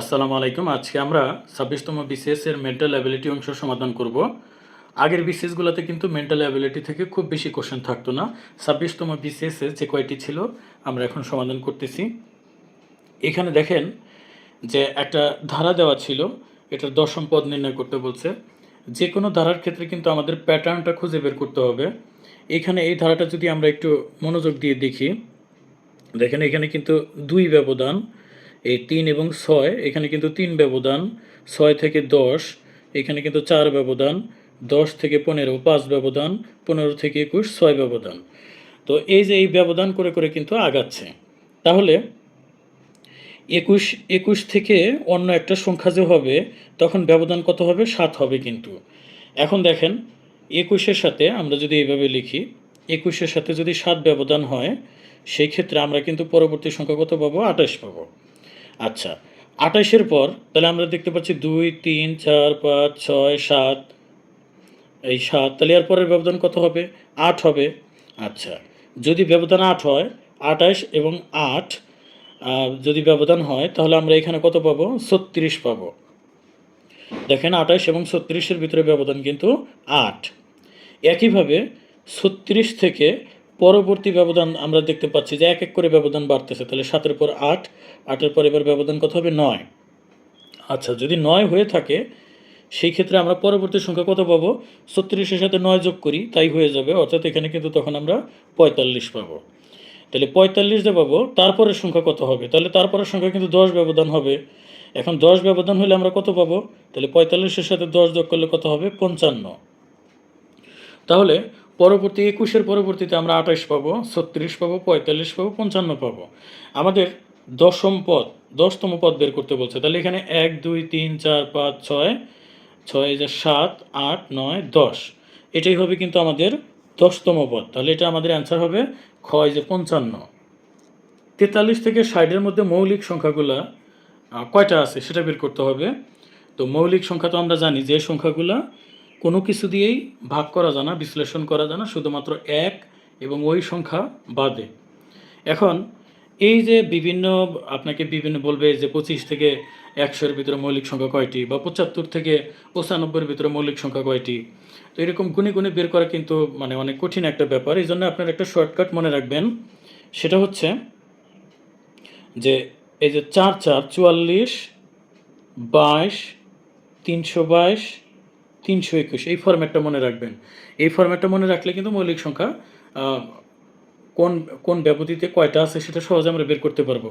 আসসালামু আলাইকুম। আজকে আমরা ছাব্বিশতম বিসিএস এর মেন্টাল অ্যাবিলিটি অংশ সমাধান করব। আগের বিসিএসগুলোতে কিন্তু মেন্টাল অ্যাবিলিটি থেকে খুব বেশি কোশ্চেন থাকতো না। ছাব্বিশতম বিসিএস এর যে কয়টি ছিল, আমরা এখন সমাধান করতেছি। এখানে দেখেন যে একটা ধারা দেওয়া ছিল, এটার দশম পদ নির্ণয় করতে বলছে। যে কোনো ধারার ক্ষেত্রে কিন্তু আমাদের প্যাটার্নটা খুঁজে বের করতে হবে। এখানে এই ধারাটা যদি আমরা একটু মনোযোগ দিয়ে দেখি, দেখেন এখানে কিন্তু দুই ব্যবধান এই তিন এবং ছয়, এখানে কিন্তু তিন ব্যবধান, ছয় থেকে দশ, এখানে কিন্তু চার ব্যবধান, দশ থেকে পনেরো, পাঁচ ব্যবধান, পনেরো থেকে একুশ, ছয় ব্যবধান। তো এই যে এই ব্যবধান করে করে কিন্তু আগাচ্ছে। তাহলে একুশ একুশ থেকে অন্য একটা সংখ্যা যে হবে, তখন ব্যবধান কত হবে? সাত হবে কিন্তু। এখন দেখেন, একুশের সাথে আমরা যদি এইভাবে লিখি, একুশের সাথে যদি সাত ব্যবধান হয় সেই ক্ষেত্রে আমরা কিন্তু পরবর্তী সংখ্যা কত পাবো? আঠাশ পাবো। আচ্ছা আঠাশের পর তাহলে আমরা দেখতে পাচ্ছি দুই, তিন, চার, পাঁচ, ছয়, সাত। এই সাত, তাহলে এর পরের ব্যবধান কত হবে? আট হবে। আচ্ছা যদি ব্যবধান আট হয়, আঠাশ এবং আট যদি ব্যবধান হয়, তাহলে আমরা এখানে কত পাবো? ছত্রিশ পাবো। দেখেন, আঠাশ এবং ছত্রিশের ভিতরে ব্যবধান কিন্তু আট। একইভাবে ছত্রিশ থেকে পরবর্তী ব্যবধান আমরা দেখতে পাচ্ছি যে এক এক করে ব্যবধান বাড়তেছে। তাহলে সাতের পর আট, আটের পর এবার ব্যবধান কত হবে? নয়। আচ্ছা যদি নয় হয়ে থাকে, সেই ক্ষেত্রে আমরা পরবর্তী সংখ্যা কত পাবো? ছত্রিশের সাথে নয় যোগ করি, তাই হয়ে যাবে। অর্থাৎ এখানে কিন্তু তখন আমরা পঁয়তাল্লিশ পাবো। তাহলে পঁয়তাল্লিশ যে পাবো, তারপরের সংখ্যা কত হবে? তাহলে তারপরের সংখ্যা কিন্তু দশ ব্যবধান হবে। এখন দশ ব্যবধান হলে আমরা কত পাবো? তাহলে পঁয়তাল্লিশের সাথে দশ যোগ করলে কত হবে? পঞ্চান্ন। তাহলে পরবর্তী, একুশের পরবর্তীতে আমরা আঠাশ পাবো, ছত্রিশ পাবো, পঁয়তাল্লিশ পাবো, পঞ্চান্ন পাবো। আমাদের দশম পদ, দশতম পদ বের করতে বলছে। তাহলে এখানে এক, দুই, তিন, চার, পাঁচ, ছয় ছয় যে সাত, আট, নয়, দশ। এটাই হবে কিন্তু আমাদের দশতম পদ। তাহলে এটা আমাদের অ্যান্সার হবে ক্ষয় যে পঞ্চান্ন। তেতাল্লিশ থেকে ষাটের মধ্যে মৌলিক সংখ্যাগুলা কয়টা আছে সেটা বের করতে হবে। তো মৌলিক সংখ্যা তো আমরা জানি, যে সংখ্যাগুলা কোনো কিছু দিয়েই ভাগ করা যায় না, বিশ্লেষণ করা যায় না, শুধুমাত্র এক এবং ওই সংখ্যা বাদে। এখন, এই যে বিভিন্ন, আপনাকে বিভিন্ন বলবে যে পঁচিশ থেকে একশোর ভিতরে মৌলিক সংখ্যা কয়টি বা পঁচাত্তর থেকে পঁচানব্বইয়ের ভিতরে মৌলিক সংখ্যা কয়টি, তো এরকম গুণে গুণে বের করা কিন্তু মানে অনেক কঠিন একটা ব্যাপার। এই জন্য আপনার একটা শর্টকাট মনে রাখবেন। সেটা হচ্ছে যে এই যে চার চার, চুয়াল্লিশ, বাইশ, তিনশো বাইশ তিনশো একুশ। এই ফরম্যাটটা মনে রাখবেন। এই ফরম্যাটটা মনে রাখলে কিন্তু মৌলিক সংখ্যা কোন কোন ব্যবধিতে কয়টা আছে সেটা সহজে আমরা বের করতে পারব।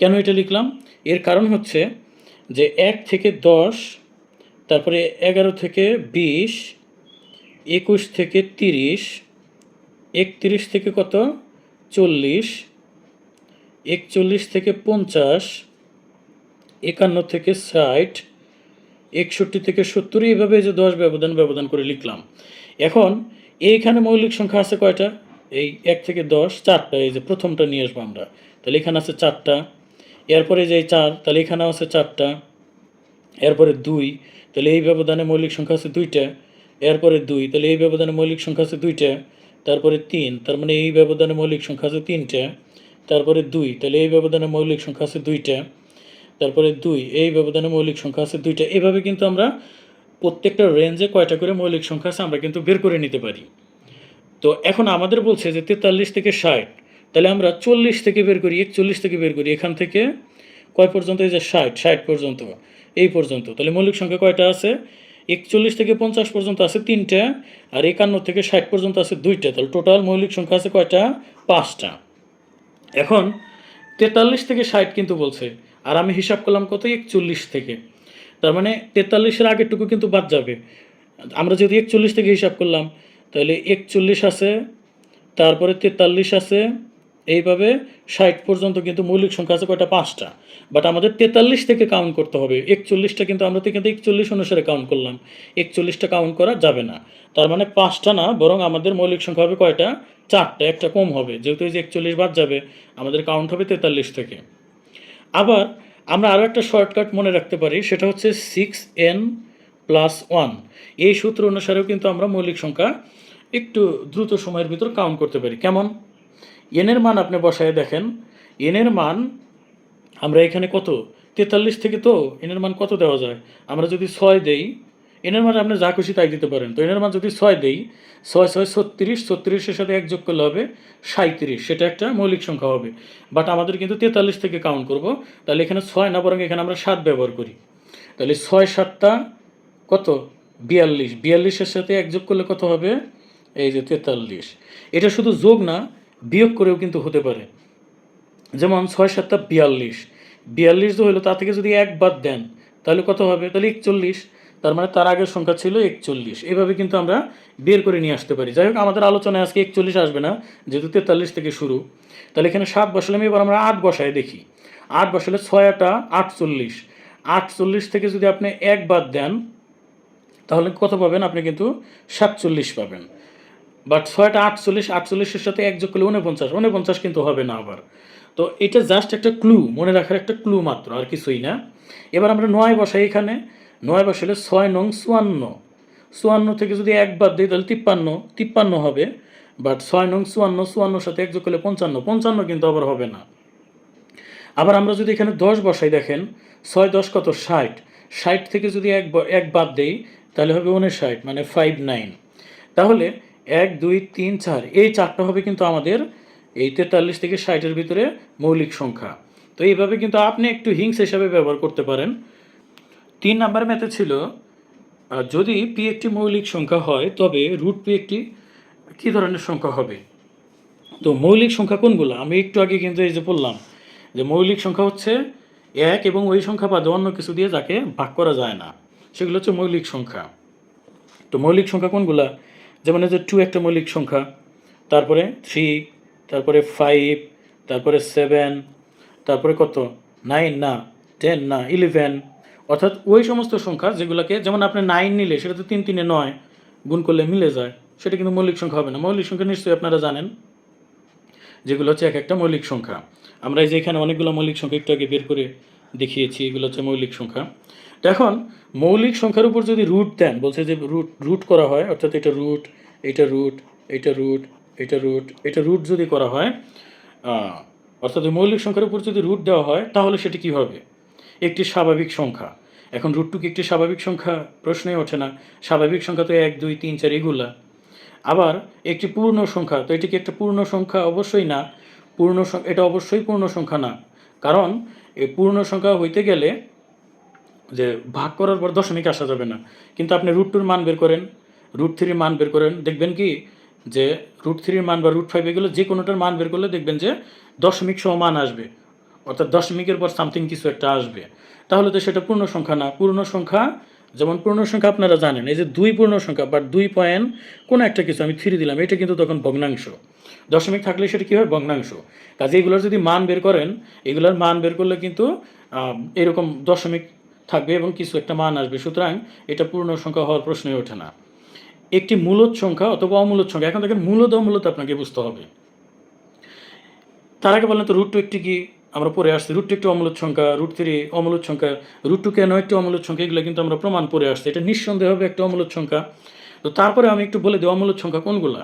কেন এটা লিখলাম? এর কারণ হচ্ছে যে এক থেকে দশ, তারপরে এগারো থেকে বিশ, একুশ থেকে তিরিশ, একত্রিশ থেকে কত? চল্লিশ, একচল্লিশ থেকে পঞ্চাশ, একান্ন থেকে ষাট একষট্টি থেকে সত্তর এইভাবে যে দশ ব্যবধান ব্যবধান করে লিখলাম। এখন এইখানে মৌলিক সংখ্যা আছে কয়টা? এই এক থেকে দশ, চারটা, এই যে প্রথমটা নিয়ে আসব আমরা। তাহলে এখানে আছে চারটা, এরপরে যে চার, তাহলে এখানেও আছে চারটা, এরপরে দুই, তাহলে এই ব্যবধানে মৌলিক সংখ্যা আছে দুইটা, এরপরে দুই, তাহলে এই ব্যবধানে মৌলিক সংখ্যা আছে দুইটা, তারপরে তিন, তার মানে এই ব্যবধানে মৌলিক সংখ্যা আছে তিনটা, তারপরে দুই, তাহলে এই ব্যবধানে মৌলিক সংখ্যা আছে দুইটা তারপরে দুই, এই ব্যবধানে মৌলিক সংখ্যা আছে দুইটা। এভাবে কিন্তু আমরা প্রত্যেকটা রেঞ্জে কয়টা করে মৌলিক সংখ্যা আছে আমরা কিন্তু বের করে নিতে পারি। তো এখন আমাদের বলছে যে তেতাল্লিশ থেকে ষাট, তাহলে আমরা চল্লিশ থেকে বের করি, একচল্লিশ থেকে বের করি, এখান থেকে কয় পর্যন্ত? এই যে ষাট ষাট পর্যন্ত, এই পর্যন্ত। তাহলে মৌলিক সংখ্যা কয়টা আছে? একচল্লিশ থেকে পঞ্চাশ পর্যন্ত আছে তিনটা, আর একান্ন থেকে ষাট পর্যন্ত আছে দুইটা। তাহলে টোটাল মৌলিক সংখ্যা আছে কয়টা? পাঁচটা। এখন তেতাল্লিশ থেকে ষাট কিন্তু বলছে আর আমি হিসাব করলাম কত? একচল্লিশ থেকে। তার মানে তেতাল্লিশের আগেরটুকু কিন্তু বাদ যাবে। আমরা যদি একচল্লিশ থেকে হিসাব করলাম, তাহলে একচল্লিশ আছে, তারপরে তেতাল্লিশ আছে, এইভাবে ষাট পর্যন্ত কিন্তু মৌলিক সংখ্যা আছে কয়টা? পাঁচটা। বাট আমাদের তেতাল্লিশ থেকে কাউন্ট করতে হবে। একচল্লিশটা কিন্তু আমরা তো কিন্তু একচল্লিশ অনুসারে কাউন্ট করলাম। একচল্লিশটা কাউন্ট করা যাবে না। তার মানে পাঁচটা না, বরং আমাদের মৌলিক সংখ্যা হবে কয়টা? চারটা, একটা কম হবে। যেহেতু এই যে একচল্লিশ বাদ যাবে, আমাদের কাউন্ট হবে তেতাল্লিশ থেকে। আবার আমরা আরও একটা শর্টকাট মনে রাখতে পারি, সেটা হচ্ছে সিক্স এন প্লাস ওয়ান এই সূত্র অনুসারেও কিন্তু আমরা মৌলিক সংখ্যা একটু দ্রুত সময়ের ভিতর কাউন্ট করতে পারি। কেমন? এনের মান আপনি বসায় দেখেন। এনের মান আমরা এখানে কত? তেতাল্লিশ থেকে তো এনের মান কত দেওয়া যায়? আমরা যদি ছয় দেই এনের মান আপনি যা খুশি তাই দিতে পারেন। তো এনের মান যদি ছয় দেই, ছয় ছয়, ছত্রিশ, ছত্রিশের সাথে এক যোগ করলে হবে সাঁত্রিশ সেটা একটা মৌলিক সংখ্যা হবে। বাট আমাদের কিন্তু তেতাল্লিশ থেকে কাউন্ট করব। তাহলে এখানে ছয় না, বরং এখানে আমরা সাত ব্যবহার করি। তাহলে ছয় সাতটা কত? বিয়াল্লিশ। বিয়াল্লিশের সাথে এক যোগ করলে কত হবে? এই যে তেতাল্লিশ। এটা শুধু যোগ না, বিয়োগ করেও কিন্তু হতে পারে। যেমন ছয় সাতটা বিয়াল্লিশ। বিয়াল্লিশ যে হলো, তা থেকে যদি এক বাদ দেন, তাহলে কত হবে? তাহলে একচল্লিশ। তার মানে তার আগের সংখ্যা ছিল একচল্লিশ। এভাবে কিন্তু আমরা বের করে নিয়ে আসতে পারি। যাই হোক, আমাদের আলোচনায় আজকে একচল্লিশ আসবে না, যেহেতু তেতাল্লিশ থেকে শুরু। তাহলে এখানে সাত বসালাম, এবার আমরা আট বসায় দেখি। আট বসালে ছয় আটা আটচল্লিশ। আটচল্লিশ থেকে যদি আপনি এক বাদ দেন, তাহলে কত পাবেন? আপনি কিন্তু সাতচল্লিশ পাবেন। বাট ছয়টা আটচল্লিশ, আটচল্লিশের সাথে এক যোগ করলে উনপঞ্চাশ উনপঞ্চাশ কিন্তু হবে না আবার। তো এটা জাস্ট একটা ক্লু মনে রাখার একটা ক্লু মাত্র, আর কিছুই না। এবার আমরা নয় বসাই এখানে। নয় বসালে ছয় নং চুয়ান্ন। চুয়ান্ন থেকে যদি এক বাদ দিই, তাহলে তিপ্পান্ন তিপ্পান্ন হবে। বাট ছয় নং চুয়ান্ন, চুয়ান্নর সাথে এক যোগ করলে পঞ্চান্ন। পঞ্চান্ন কিন্তু আবার হবে না। আবার আমরা যদি এখানে দশ বসাই, দেখেন, ছয় দশ কত? ষাট। ষাট থেকে যদি এক এক বাদ দেই, তাহলে হবে উনষাট মানে ফাইভ নাইন তাহলে এক, দুই, তিন, চার, এই চারটা হবে কিন্তু আমাদের এই তেতাল্লিশ থেকে ষাটের ভিতরে মৌলিক সংখ্যা। তো এইভাবে কিন্তু আপনি একটু হিংস হিসাবে ব্যবহার করতে পারেন। তিন নাম্বার ম্যাথে ছিল যদি পি একটি মৌলিক সংখ্যা হয়, তবে রুট পি একটি কী ধরনের সংখ্যা হবে? তো মৌলিক সংখ্যা কোনগুলো? আমি একটু আগে কিন্তু এই যে বললাম যে মৌলিক সংখ্যা হচ্ছে এক এবং ওই সংখ্যা বাদে অন্য কিছু দিয়ে যাকে ভাগ করা যায় না। সেগুলো হচ্ছে মৌলিক সংখ্যা। তো মৌলিক সংখ্যা কোনগুলা? যেমন যে টু একটা মৌলিক সংখ্যা, তারপরে থ্রি তারপরে ফাইভ তারপরে সেভেন তারপরে কত? নাইন না টেন না ইলেভেন অর্থাৎ ওই সমস্ত সংখ্যা যেগুলোকে, যেমন আপনি নাইন নিলে, সেটা তো তিন তিনে নয় গুণ করলে মিলে যায়। সেটা কিন্তু মৌলিক সংখ্যা হবে না। মৌলিক সংখ্যা নিশ্চয়ই আপনারা জানেন, যেগুলো হচ্ছে এক একটা মৌলিক সংখ্যা। আমরা এই যে এখানে অনেকগুলো মৌলিক সংখ্যা একটু আগে বের করে দেখিয়েছি, এগুলো হচ্ছে মৌলিক সংখ্যা। এখন মৌলিক সংখ্যার উপর যদি রুট দেন, বলছে যে রুট রুট করা হয়, অর্থাৎ এটা রুট এটা রুট এটা রুট এটা রুট এটা রুট যদি করা হয় অর্থাৎ মৌলিক সংখ্যার উপর যদি রুট দেওয়া হয়, তাহলে সেটা কী হবে? একটি স্বাভাবিক সংখ্যা। এখন রুটটু কি একটি স্বাভাবিক সংখ্যা প্রশ্নই ওঠে না। স্বাভাবিক সংখ্যা তো এক, দুই, তিন, চার এগুলা। আবার একটি পূর্ণ সংখ্যা, তো এটি কি একটা পূর্ণ সংখ্যা অবশ্যই না। পূর্ণ এটা অবশ্যই পূর্ণ সংখ্যা না। কারণ এই পূর্ণ সংখ্যা হইতে গেলে যে ভাগ করার পর দশমিক আসা যাবে না। কিন্তু আপনি রুট টুর মান বের করেন, রুট থ্রির মান বের করেন, দেখবেন কি যে রুট থ্রির মান বা রুট ফাইভ এগুলো যে কোনোটার মান বের করলে দেখবেন যে দশমিক সহ মান আসবে। অর্থাৎ দশমিকের পর সামথিং কিছু একটা আসবে। তাহলে তো সেটা পূর্ণ সংখ্যা না। পূর্ণ সংখ্যা, যেমন পূর্ণ সংখ্যা আপনারা জানেন, এই যে দুই পূর্ণ সংখ্যা বাট দুই পয়েন্ট কোনো একটা কিছু আমি থ্রি দিলাম, এটা কিন্তু তখন ভগ্নাংশ। দশমিক থাকলে সেটা কী হয় ভগ্নাংশ। কাজে এগুলোর যদি মান বের করেন, এগুলোর মান বের করলে কিন্তু এরকম দশমিক থাকবে এবং কিছু একটা মান আসবে। সুতরাং এটা পূর্ণ সংখ্যা হওয়ার প্রশ্নই ওঠে না। একটি মূলত সংখ্যা অথবা অমূলত সংখ্যা, এখন দেখেন মূলত অমূলত আপনাকে বুঝতে হবে। তার আগে বলেন তো রুট টু একটি কি? আমরা পরে আসছি রুট একটি অমূলত সংখ্যা রুট থ্রি অমূলত সংখ্যা রুট টু কেন একটি অমূলত সংখ্যা, এগুলো কিন্তু আমরা প্রমাণ পরে আসছি। এটা নিঃসন্দেহভাবে একটা অমূলত সংখ্যা। তো তারপরে আমি একটু বলে দিই অমূলত সংখ্যা কোনগুলা?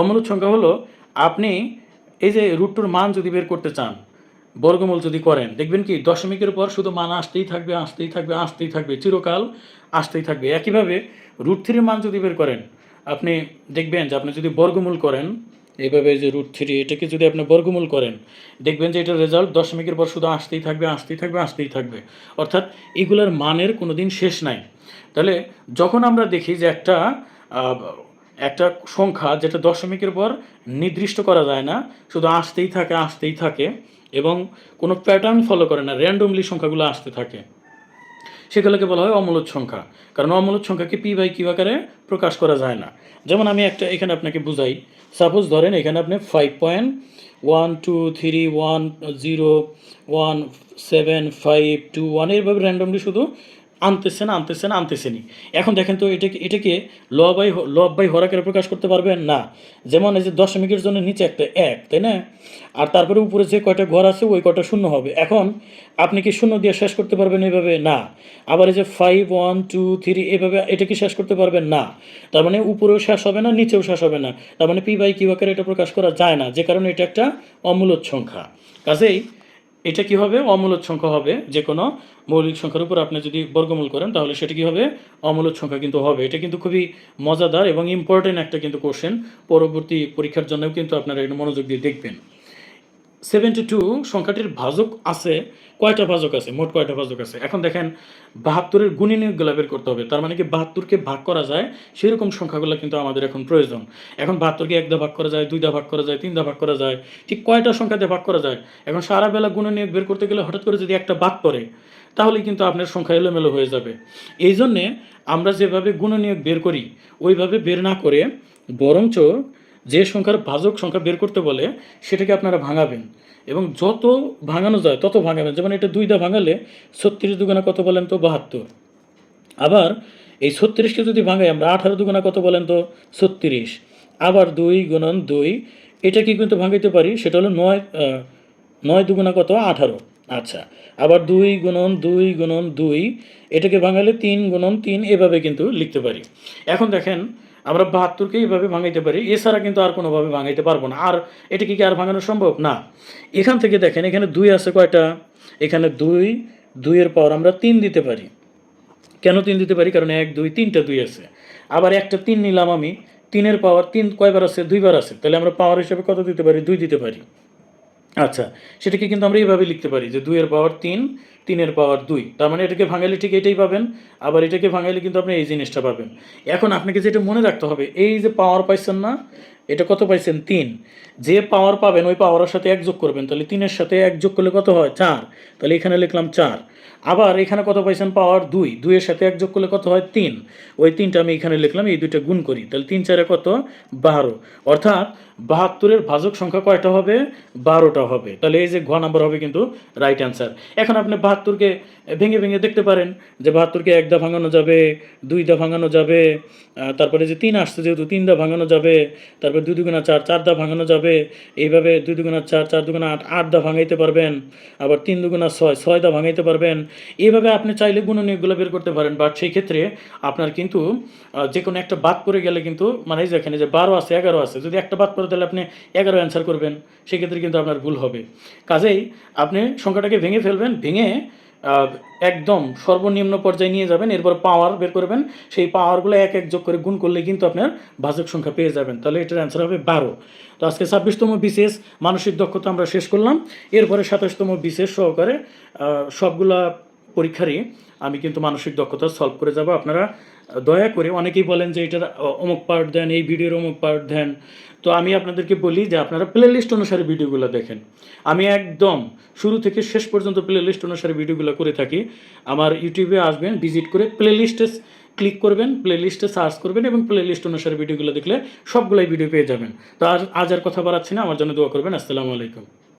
অমূলত সংখ্যা হলো আপনি এই যে রুট টুর মান যদি বের করতে চান, বর্গমূল যদি করেন, দেখবেন কি দশমিকের পর শুধু মান আসতেই থাকবে আসতেই থাকবে আসতেই থাকবে, চিরকাল আসতেই থাকবে। একইভাবে রুট থ্রির মান যদি বের করেন, আপনি দেখবেন যে আপনি যদি বর্গমূল করেন এইভাবে যে রুট থ্রি এটাকে যদি আপনি বর্গমূল করেন, দেখবেন যে এটার রেজাল্ট দশমিকের পর শুধু আসতেই থাকবে আসতেই থাকবে আসতেই থাকবে। অর্থাৎ এগুলোর মানের কোনো দিন শেষ নাই। তাহলে যখন আমরা দেখি যে একটা একটা সংখ্যা যেটা দশমিকের পর নির্দিষ্ট করা যায় না, শুধু আসতেই থাকে আসতেই থাকে এবং কোনো প্যাটার্ন ফলো করে না র্যান্ডমলি সংখ্যাগুলো আসতে থাকে। সেগুলোকে বলা হয় অমূলত সংখ্যা। কারণ অমূলত সংখ্যাকে পি বাই কিউ আকারে প্রকাশ করা যায় না। যেমন আমি একটা এখানে আপনাকে বুঝাই। সাপোজ ধরেন এখানে আপনি five point one two three one zero one seven five two one এইভাবে র্যান্ডমলি শুধু আনতেছেন আনতেছেন আনতেছেনই এখন দেখেন তো এটাকে এটাকে ল বাই ল বাই হরাকারে প্রকাশ করতে পারবেন না। যেমন এই যে দশমিকের জন্য নিচে একটা এক, তাই না? আর তারপরে উপরে যে কয়টা ঘর আছে, ওই কয়টা শূন্য হবে। এখন আপনি কি শূন্য দিয়ে শেষ করতে পারবেন এভাবে? না। আবার এই যে ফাইভ ওয়ান টু থ্রি এভাবে এটা কি শেষ করতে পারবেন? না। তার মানে উপরেও শেষ হবে না, নিচেও শেষ হবে না। তার মানে পি বাই কিউ আকারে এটা প্রকাশ করা যায় না, যে কারণে এটা একটা অমূলত সংখ্যা। কাজেই এটা কি হবে? অমূলত সংখ্যা হবে যে কোনো মৌলিক সংখ্যার উপর আপনি যদি বর্গমূল করেন, তাহলে সেটা কি হবে? অমূলত সংখ্যা কিন্তু হবে। এটা কিন্তু খুবই মজাদার এবং ইম্পর্টেন্ট একটা কিন্তু কোশ্চেন পরবর্তী পরীক্ষার জন্যও কিন্তু আপনারা এটা মনোযোগ দিয়ে দেখবেন। সেভেন্টি টু সংখ্যাটির ভাজক আছে, কয়টা ভাজক আছে? মোট কয়টা ভাজক আছে? এখন দেখেন, বাহাত্তরের গুণী নিয়োগগুলো বের করতে হবে। তার মানে কি বাহাত্তরকে ভাগ করা যায়? সেরকম সংখ্যাগুলো কিন্তু আমাদের এখন প্রয়োজন। এখন বাহাত্তরকে এক দা ভাগ করা যায় দুই দা ভাগ করা যায় তিন দা ভাগ করা যায়, ঠিক কয়টা সংখ্যাতে ভাগ করা যায়? এখন সারা বেলা গুণে নিয়োগ বের করতে গেলে হঠাৎ করে যদি একটা বাদ পড়ে, তাহলে কিন্তু আপনার সংখ্যা এলোমেলো হয়ে যাবে। এই জন্যে আমরা যেভাবে গুণনীয়ক বের করি, ওইভাবে বের না করে, বরঞ্চ যে সংখ্যার ভাজক সংখ্যা বের করতে বলে, সেটাকে আপনারা ভাঙাবেন। এবং যত ভাঙানো যায়, তত ভাঙাবেন। যেমন এটা দুইটা ভাঙালে ছত্রিশ দুগুণা কত বলেন তো? বাহাত্তর। আবার এই ছত্রিশকে যদি ভাঙাই, আমরা আঠারো দুগুণা কত বলেন তো? ছত্রিশ। আবার দুই গুণন দুই, এটা কি কিন্তু ভাঙাইতে পারি? সেটা হলো নয় নয় দুগুণা কত? আঠারো। আচ্ছা। আবার দুই গুণন দুই গুণন দুই, এটাকে ভাঙালে তিন গুণন তিন, এভাবে কিন্তু লিখতে পারি। এখন দেখেন আমরা বাহাত্তরকে এইভাবে ভাঙাইতে পারি। এছাড়া কিন্তু আর কোনোভাবে ভাঙাইতে পারব না। আর এটাকে কি আর ভাঙানো সম্ভব? না। এখান থেকে দেখেন, এখানে দুই আছে কয়টা? এখানে দুই, দুইয়ের পর আমরা তিন দিতে পারি। কেন তিন দিতে পারি? কারণ এক, দুই, তিনটা দুই আছে। আবার একটা তিন নিলাম আমি। তিনের পাওয়ার তিন কয়বার আছে? দুইবার আছে। তাহলে আমরা পাওয়ার হিসাবে কত দিতে পারি? দুই দিতে পারি। আচ্ছা সেটাকে কিন্তু আমরা এইভাবে লিখতে পারি যে দুইয়ের পাওয়ার তিন, তিনের পাওয়ার দুই। তার মানে এটাকে ভাঙালে ঠিক এটাই পাবেন, আবার এটাকে ভাঙালে কিন্তু আপনি এই জিনিসটা পাবেন। এখন আপনাকে যেটা মনে রাখতে হবে, এই যে পাওয়ার পাইছেন না, এটা কত পাইছেন? তিন। যে পাওয়ার পাবেন, ওই পাওয়ারের সাথে এক যোগ করবেন, তাহলে তিনের সাথে এক যোগ করলে কত হয়? চার। তাহলে এখানে লিখলাম চার। আবার এখানে কত পাইছেন? পাওয়ার দুই। দুইয়ের সাথে এক যোগ করলে কত হয়? তিন। ওই তিনটা আমি এখানে লিখলাম, এই দুইটা গুণ করি, তাহলে তিন চারে কত? বারো। অর্থাৎ বাহাত্তরের ভাজক সংখ্যা কয়টা হবে? বারোটা হবে। তাহলে এই যে ঘ নাম্বার হবে কিন্তু রাইট অ্যান্সার এখন আপনি বাহাত্তরকে ভেঙে ভেঙে দেখতে পারেন যে বাহাত্তরকে এক দা ভাঙানো যাবে, দুই দা ভাঙানো যাবে তারপরে যে তিন আসছে যেহেতু তিন দা ভাঙানো যাবে, তারপরে দুই দুগুণা চার চার দা ভাঙানো যাবে, এইভাবে দুই দুগুণা চার চার দুগুণা আট আট দা ভাঙাইতে পারবেন, আবার তিন দুগুণা ছয় ছয় দা ভাঙাইতে পারবেন। এইভাবে আপনি চাইলে গুণনীয়কগুলো বের করতে পারেন বাট সেই ক্ষেত্রে আপনার কিন্তু যে কোনো একটা বাদ পড়ে গেলে কিন্তু মানে এই যে বারো আছে, এগারো আছে, যদি একটা বাদ তাহলে আপনি এগারো অ্যান্সার করবেন, সেক্ষেত্রে কিন্তু আপনার ভুল হবে। কাজেই আপনি সংখ্যাটাকে ভেঙে ফেলবেন, ভেঙে একদম সর্বনিম্ন পর্যায়ে নিয়ে যাবেন, এরপর পাওয়ার বের করবেন, সেই পাওয়ারগুলো এক এক যোগ করে গুণ করলে কিন্তু আপনার ভাজক সংখ্যা পেয়ে যাবেন। তাহলে এটার অ্যান্সার হবে বারো। তো আজকে ছাব্বিশতম বিশেষ, মানসিক দক্ষতা আমরা শেষ করলাম। এরপরে সাতাশতম বিশেষ সহকারে সবগুলা পরীক্ষারই আমি কিন্তু মানসিক দক্ষতা সলভ করে যাব। আপনারা দয়া করে অনেকেই বলেন যে এটার অমুক পার্ট দেন, এই ভিডিওর অমুক পার্ট দেন। তো আমি আপনাদেরকে বলি যে আপনারা প্লে লিস্ট অনুসারে ভিডিওগুলো দেখেন। আমি একদম শুরু থেকে শেষ পর্যন্ত প্লে লিস্ট অনুসারে ভিডিওগুলো করে থাকি। আমার ইউটিউবে আসবেন ভিজিট করে প্লে লিস্টে ক্লিক করবেন প্লে লিস্টে সার্চ করবেন এবং প্লে লিস্ট অনুসারে ভিডিওগুলো দেখলে সবগুলাই ভিডিও পেয়ে যাবেন। তো আর আজ আর কথা বাড়াচ্ছি না, আমার জন্য দোয়া করবেন। আসসালামু আলাইকুম।